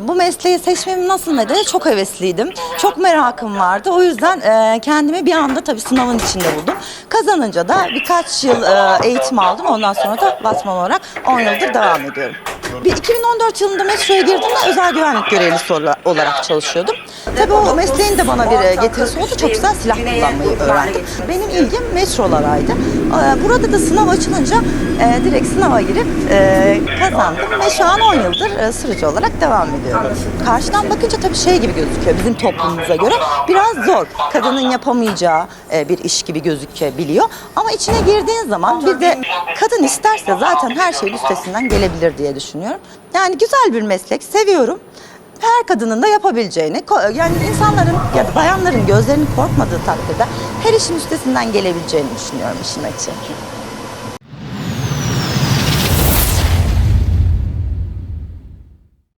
Bu mesleği seçmemin nasıl nedeni çok hevesliydim. Çok merakım vardı. O yüzden e, kendimi bir anda tabii sınavın içinde buldum. Kazanınca da birkaç yıl e, eğitim aldım. Ondan sonra da basman olarak 10 yıldır devam ediyorum. Bir 2014 yılında metroya girdiğimde özel güvenlik görevlisi ola- olarak çalışıyordum. Tabii o mesleğin de bana bir e, getirisi oldu. Çok güzel silah kullanmayı öğrendim. Benim ilgim metrolaraydı. Burada da sınav açılınca e, direkt sınava girip e, kazandım ve şu an 10 yıldır sürücü olarak devam ediyorum. Karşıdan bakınca tabii şey gibi gözüküyor bizim toplumumuza göre biraz zor. Kadının yapamayacağı bir iş gibi gözükebiliyor. Ama içine girdiğin zaman bir de kadın isterse zaten her şeyin üstesinden gelebilir diye düşünüyorum. Yani güzel bir meslek, seviyorum. Her kadının da yapabileceğini, yani insanların ya da bayanların gözlerinin korkmadığı takdirde her işin üstesinden gelebileceğini düşünüyorum işin açığı.